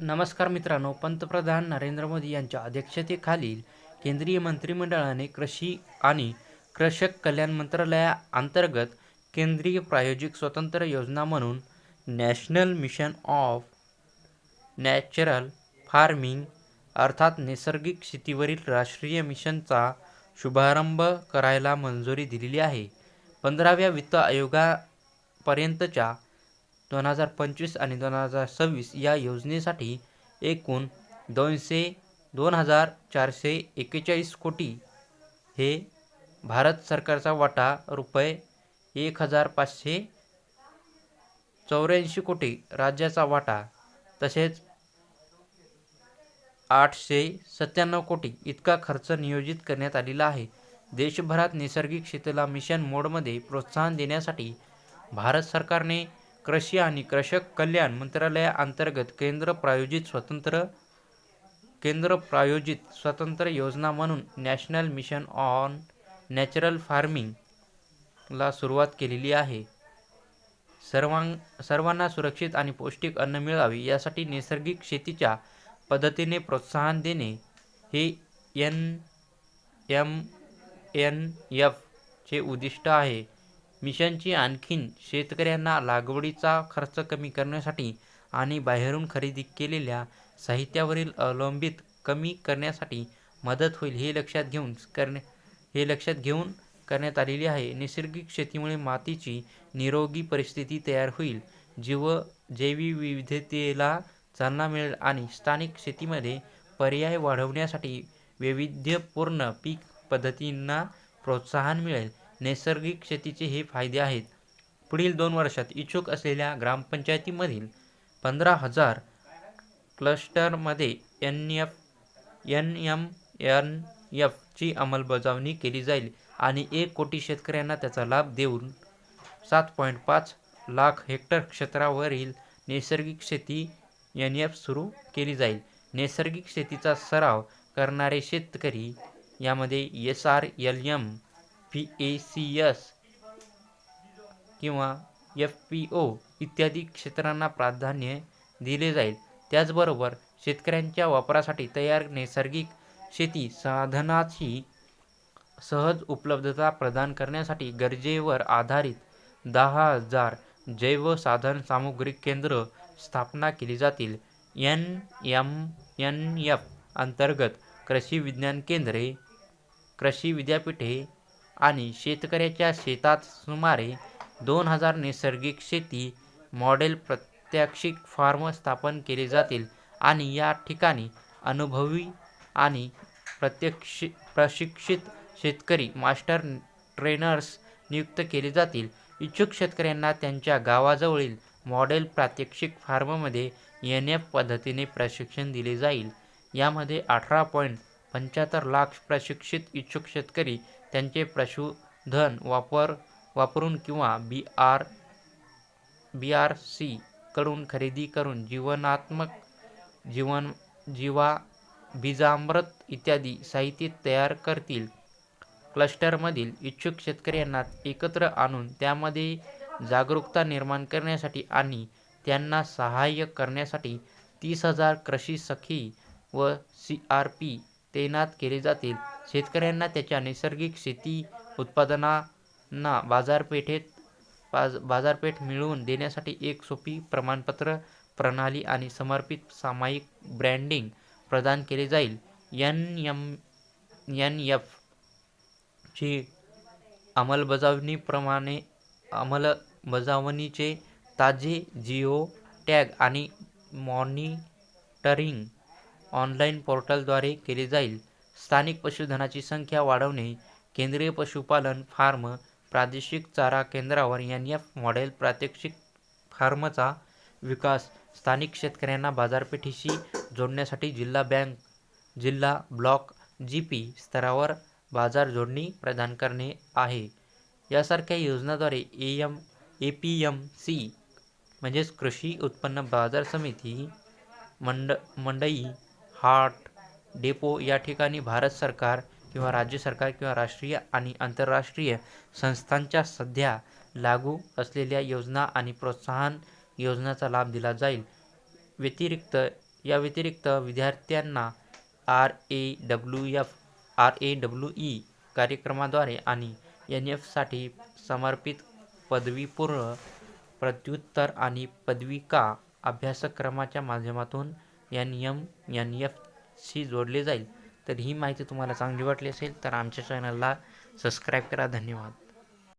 नमस्कार मित्रांनो पंतप्रधान नरेंद्र मोदी यांच्या अध्यक्षतेखालील केंद्रीय मंत्रिमंडळाने कृषी आणि कृषक कल्याण मंत्रालयाअंतर्गत केंद्रीय प्रायोजित स्वतंत्र योजना म्हणून national mission of natural farming अर्थात नैसर्गिक शेतीवरील राष्ट्रीय मिशनचा शुभारंभ करायला मंजुरी दिलेली आहे. पंधराव्या वित्त आयोगापर्यंतच्या दोन हजार पंचवीस आणि दोन हजार सव्वीस या योजनेसाठी एकूण दोनशे दोन हजार चारशे एक्केचाळीस कोटी हे भारत सरकारचा वाटा रुपये एक हजार पाचशे चौऱ्याऐंशी कोटी राज्याचा वाटा तसेच आठशे सत्त्याण्णव कोटी इतका खर्च नियोजित करण्यात आलेला आहे. देशभरात नैसर्गिक शेतीला मिशन मोडमध्ये प्रोत्साहन देण्यासाठी भारत सरकारने कृषी आणि कृषक कल्याण मंत्रालयाअंतर्गत केंद्र प्रायोजित स्वतंत्र केंद्र प्रायोजित स्वतंत्र योजना म्हणून नॅशनल मिशन ऑन नॅचरल फार्मिंगला सुरुवात केलेली आहे. सर्वां सर्वांना सुरक्षित आणि पौष्टिक अन्न मिळावे यासाठी नैसर्गिक शेतीच्या पद्धतीने प्रोत्साहन देणे हे एन एम एन एफ चे उद्दिष्ट आहे. मिशनची आणखीन शेतकऱ्यांना लागवडीचा खर्च कमी करण्यासाठी आणि बाहेरून खरेदी केलेल्या साहित्यावरील अवलंबित कमी करण्यासाठी मदत होईल हे लक्षात घेऊन करणे हे लक्षात घेऊन करण्यात आलेली आहे. नैसर्गिक शेतीमुळे मातीची निरोगी परिस्थिती तयार होईल. जीव जैवविविधतेला चालना मिळेल आणि स्थानिक शेतीमध्ये पर्याय वाढवण्यासाठी वैविध्यपूर्ण पीक पद्धतींना प्रोत्साहन मिळेल. नैसर्गिक शेतीचे हे फायदे आहेत. पुढील दोन वर्षात इच्छुक असलेल्या ग्रामपंचायतीमधील पंधरा हजार क्लस्टरमध्ये N F N M N एफची अंमलबजावणी केली जाईल आणि एक कोटी शेतकऱ्यांना त्याचा लाभ देऊन सात पॉईंट पाच लाख हेक्टर क्षेत्रावरील नैसर्गिक शेती एन एफ सुरू केली जाईल. नैसर्गिक शेतीचा सराव करणारे शेतकरी यामध्ये S R L M P A C S किंवा एफ पी ओ इत्यादी क्षेत्रांना प्राधान्य दिले जाईल. त्याचबरोबर शेतकऱ्यांच्या वापरासाठी तयार नैसर्गिक शेती साधनाची सहज उपलब्धता प्रदान करण्यासाठी गरजेवर आधारित दहा हजार जैव साधन सामुग्री केंद्र स्थापना केली जातील. एन एम एन एफ अंतर्गत कृषी विज्ञान केंद्रे कृषी विद्यापीठे आणि शेतकऱ्याच्या शेतात सुमारे दोन हजार नैसर्गिक शेती मॉडेल प्रात्यक्षिक फार्म स्थापन केले जातील आणि या ठिकाणी अनुभवी आणि प्रत्यक्ष प्रशिक्षित शेतकरी मास्टर ट्रेनर्स नियुक्त केले जातील. इच्छुक शेतकऱ्यांना त्यांच्या गावाजवळील मॉडेल प्रात्यक्षिक फार्ममध्ये एन एफ पद्धतीने प्रशिक्षण दिले जाईल. यामध्ये अठरा पॉईंट पंच्याहत्तर लाख प्रशिक्षित इच्छुक शेतकरी त्यांचे पशुधन वापर वापरून किंवा B R B R C कडून खरेदी करून जीवनात्मक जीवन जीवा बीजामृत इत्यादी साहित्य तयार करतील. क्लस्टरमधील इच्छुक शेतकऱ्यांना एकत्र आणून त्यामध्ये जागरूकता निर्माण करण्यासाठी आणि त्यांना सहाय्य करण्यासाठी तीस हजार कृषी सखी व सी आर पी तैनात केले जातील. शेतकऱ्यांना त्याच्या नैसर्गिक शेती उत्पादनांना बाजारपेठेत बाज बाजारपेठ मिळवून देण्यासाठी एक सोपी प्रमाणपत्र प्रणाली आणि समर्पित सामायिक ब्रँडिंग प्रदान केले जाईल. एन एम एन एफ ची अंमलबजावणीप्रमाणे अंमलबजावणीचे ताजे जिओ टॅग आणि मॉनिटरिंग ऑनलाईन पोर्टलद्वारे केले जाईल. स्थानिक पशुधनाची संख्या वाढवणे केंद्रीय पशुपालन फार्म प्रादेशिक चारा केंद्रावर एन एफ मॉडेल प्रात्यक्षिक फार्मचा विकास स्थानिक शेतकऱ्यांना बाजारपेठेशी जोडण्यासाठी जिल्हा बँक जिल्हा ब्लॉक जी पी स्तरावर बाजार जोडणी प्रदान करणे आहे. यासारख्या योजनाद्वारे A M A P M C म्हणजेच कृषी उत्पन्न बाजार समिती मंड मंडई हाट डेपो या ठिकाणी भारत सरकार किंवा राज्य सरकार किंवा राष्ट्रीय आणि आंतरराष्ट्रीय संस्थांच्या सध्या लागू असलेल्या योजना आणि प्रोत्साहन योजनाचा लाभ दिला जाईल. व्यतिरिक्त या व्यतिरिक्त विद्यार्थ्यांना R A W F R A W E कार्यक्रमाद्वारे आणि एन एफसाठी समर्पित पदवीपूर्व प्रत्युत्तर आणि पदविका अभ्यासक्रमाच्या माध्यमातून एन एम एन एफशी जोडले जाईल. तर ही माहिती तुम्हाला चांगली वाटली असेल तर आमच्या चॅनलला सबस्क्राईब करा. धन्यवाद.